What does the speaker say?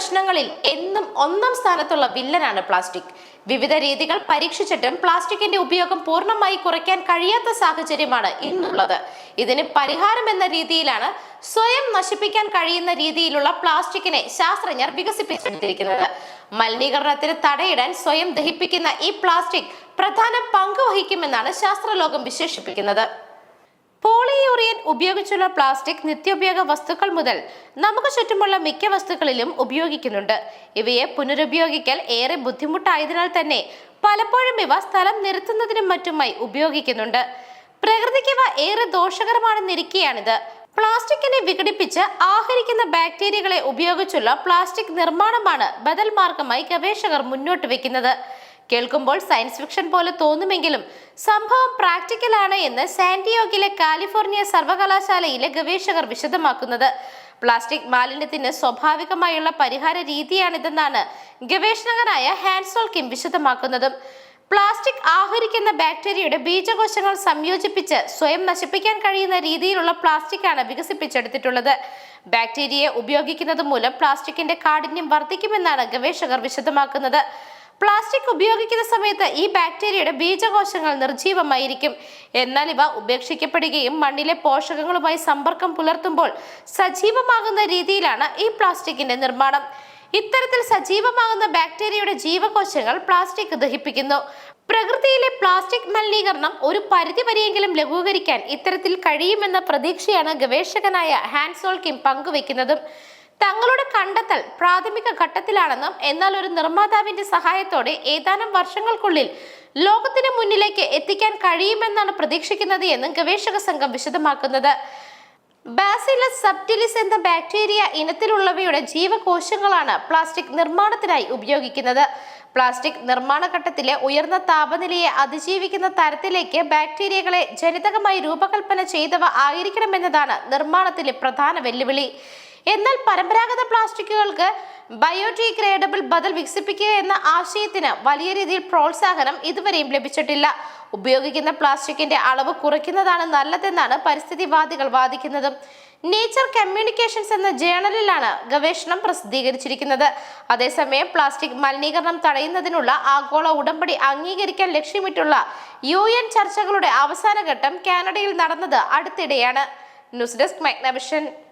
പ്രശ്നങ്ങളിൽ എന്നും ഒന്നാം സ്ഥാനത്തുള്ള വില്ലനാണ് പ്ലാസ്റ്റിക്. വിവിധ രീതികൾ പരീക്ഷിച്ചിട്ടും പ്ലാസ്റ്റിക്കിന്റെ ഉപയോഗം പൂർണമായി കുറയ്ക്കാൻ കഴിയാത്ത സാഹചര്യമാണ് ഇന്നുള്ളത്. ഇതിന് പരിഹാരം എന്ന രീതിയിലാണ് സ്വയം നശിപ്പിക്കാൻ കഴിയുന്ന രീതിയിലുള്ള പ്ലാസ്റ്റിക്കിനെ ശാസ്ത്രജ്ഞർ വികസിപ്പിച്ചെടുത്തിരിക്കുന്നത് മലിനീകരണത്തിന് തടയിടാൻ സ്വയം ദഹിപ്പിക്കുന്ന ഈ പ്ലാസ്റ്റിക് പ്രധാന പങ്ക് വഹിക്കുമെന്നാണ് ശാസ്ത്രലോകം വിശേഷിപ്പിക്കുന്നത്. പോളിയൂറിയൻ ഉപയോഗിച്ചുള്ള പ്ലാസ്റ്റിക് നിത്യോപയോഗ വസ്തുക്കൾ മുതൽ നമുക്ക് ചുറ്റുമുള്ള മിക്ക വസ്തുക്കളിലും ഉപയോഗിക്കുന്നുണ്ട്. ഇവയെ പുനരുപയോഗിക്കൽ ഏറെ ബുദ്ധിമുട്ടായതിനാൽ തന്നെ പലപ്പോഴും ഇവ സ്ഥലം നിരത്തുന്നതിനും മറ്റുമായി ഉപയോഗിക്കുന്നുണ്ട്. പ്രകൃതിക്ക് ഇവ ഏറെ ദോഷകരമാണെന്നിരിക്കെയാണിത്. പ്ലാസ്റ്റിക്കിനെ വിഘടിപ്പിച്ച് ആഹരിക്കുന്ന ബാക്ടീരിയകളെ ഉപയോഗിച്ചുള്ള പ്ലാസ്റ്റിക് നിർമ്മാണമാണ് ബദൽ മാർഗമായി ഗവേഷകർ മുന്നോട്ട് വെക്കുന്നത് കേൾക്കുമ്പോൾ സയൻസ് ഫിക്ഷൻ പോലെ തോന്നുമെങ്കിലും സംഭവം പ്രാക്ടിക്കൽ ആണ് എന്ന് സാന്റിയോഗിലെ കാലിഫോർണിയ സർവകലാശാലയിലെ ഗവേഷകർ വിശദമാക്കുന്നത്. പ്ലാസ്റ്റിക് മാലിന്യത്തിന് സ്വാഭാവികമായുള്ള പരിഹാര രീതിയാണിതെന്നാണ് ഗവേഷകനായ ഹാൻസോൾ കിം വിശദമാക്കുന്നതും. പ്ലാസ്റ്റിക് ആഹരിക്കുന്ന ബാക്ടീരിയയുടെ ബീജകോശങ്ങൾ സംയോജിപ്പിച്ച് സ്വയം നശിപ്പിക്കാൻ കഴിയുന്ന രീതിയിലുള്ള പ്ലാസ്റ്റിക്കാണ് വികസിപ്പിച്ചെടുത്തിട്ടുള്ളത്. ബാക്ടീരിയയെ ഉപയോഗിക്കുന്നത് മൂലം പ്ലാസ്റ്റിക്കിന്റെ കാഠിന്യം വർദ്ധിക്കുമെന്നാണ് ഗവേഷകർ വിശദമാക്കുന്നത്. പ്ലാസ്റ്റിക് ഉപയോഗിക്കുന്ന സമയത്ത് ഈ ബാക്ടീരിയയുടെ ബീജകോശങ്ങൾ നിർജീവമായിരിക്കും. എന്നാൽ ഇവ ഉപേക്ഷിക്കപ്പെടുകയും മണ്ണിലെ പോഷകങ്ങളുമായി സമ്പർക്കം പുലർത്തുമ്പോൾ സജീവമാകുന്ന രീതിയിലാണ് ഈ പ്ലാസ്റ്റിക്കിന്റെ നിർമ്മാണം. ഇത്തരത്തിൽ സജീവമാകുന്ന ബാക്ടീരിയയുടെ ജീവകോശങ്ങൾ പ്ലാസ്റ്റിക് ദഹിപ്പിക്കുന്നു. പ്രകൃതിയിലെ പ്ലാസ്റ്റിക് മലിനീകരണം ഒരു പരിധിവരെയെങ്കിലും ലഘൂകരിക്കാൻ ഇത്തരത്തിൽ കഴിയുമെന്ന പ്രതീക്ഷയാണ് ഗവേഷകനായ ഹാൻസോൾ കിം പങ്കുവെക്കുന്നതും തങ്ങളുടെ കണ്ടെത്തൽ പ്രാഥമിക ഘട്ടത്തിലാണെന്നും എന്നാൽ ഒരു നിർമ്മാതാവിന്റെ സഹായത്തോടെ ഏതാനും വർഷങ്ങൾക്കുള്ളിൽ ലോകത്തിന് മുന്നിലേക്ക് എത്തിക്കാൻ കഴിയുമെന്നാണ് പ്രതീക്ഷിക്കുന്നത് എന്നും ഗവേഷക സംഘം വിശദമാക്കുന്നത്. ബാസിലസ് സബ്റ്റിലിസ് എന്ന ബാക്ടീരിയ ഇനത്തിലുള്ളവയുടെ ജീവകോശങ്ങളാണ് പ്ലാസ്റ്റിക് നിർമ്മാണത്തിനായി ഉപയോഗിക്കുന്നത്. പ്ലാസ്റ്റിക് നിർമ്മാണ ഘട്ടത്തിലെ ഉയർന്ന താപനിലയെ അതിജീവിക്കുന്ന തരത്തിലേക്ക് ബാക്ടീരിയകളെ ജനിതകമായി രൂപകൽപ്പന ചെയ്തവ ആയിരിക്കണമെന്നതാണ് നിർമ്മാണത്തിലെ പ്രധാന വെല്ലുവിളി. എന്നാൽ പരമ്പരാഗത പ്ലാസ്റ്റിക്കുകൾക്ക് ബയോഡിഗ്രേഡബിൾ ബദൽ വികസിപ്പിക്കുക എന്ന ആശയത്തിന് വലിയ രീതിയിൽ പ്രോത്സാഹനം ഇതുവരെയും ലഭിച്ചിട്ടില്ല. ഉപയോഗിക്കുന്ന പ്ലാസ്റ്റിക്കിന്റെ അളവ് കുറയ്ക്കുന്നതാണ് നല്ലതെന്നാണ് പരിസ്ഥിതിവാദികൾ വാദിക്കുന്നതും. നേച്ചർ കമ്മ്യൂണിക്കേഷൻസ് എന്ന ജേണലിലാണ് ഗവേഷണം പ്രസിദ്ധീകരിച്ചിരിക്കുന്നത്. അതേസമയം പ്ലാസ്റ്റിക് മലിനീകരണം തടയുന്നതിനുള്ള ആഗോള ഉടമ്പടി അംഗീകരിക്കാൻ ലക്ഷ്യമിട്ടുള്ള യു എൻ ചർച്ചകളുടെ അവസാനഘട്ടം കാനഡയിൽ നടന്നത് അടുത്തിടെയാണ്. News desk മൈഗ്നവിഷൻ.